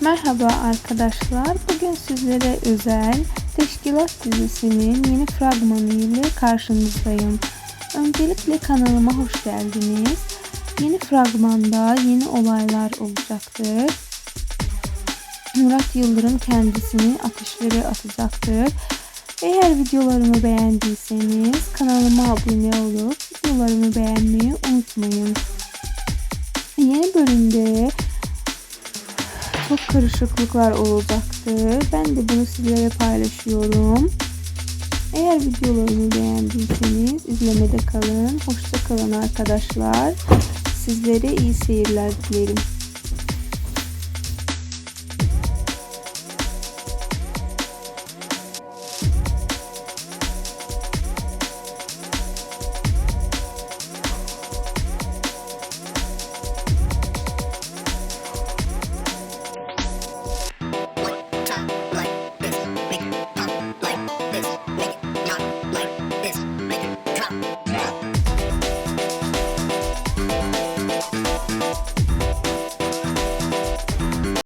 Merhaba arkadaşlar. Bugün sizlere özel Teşkilat dizisinin yeni fragmanı ile karşınızdayım. Öncelikle kanalıma hoş geldiniz. Yeni fragmanda yeni olaylar olacaktır. Murat Yıldırım kendisini ateşlere atacaktır. Eğer videolarımı beğendiyseniz kanalıma abone olup videolarımı beğenmeyi unutmayın. Yeni bölümde çok karışıklıklar olacaktır. Ben de bunu sizlere paylaşıyorum. Eğer videolarımı beğendiyseniz izlemede kalın. Hoşça kalın arkadaşlar. Sizlere iyi seyirler dilerim.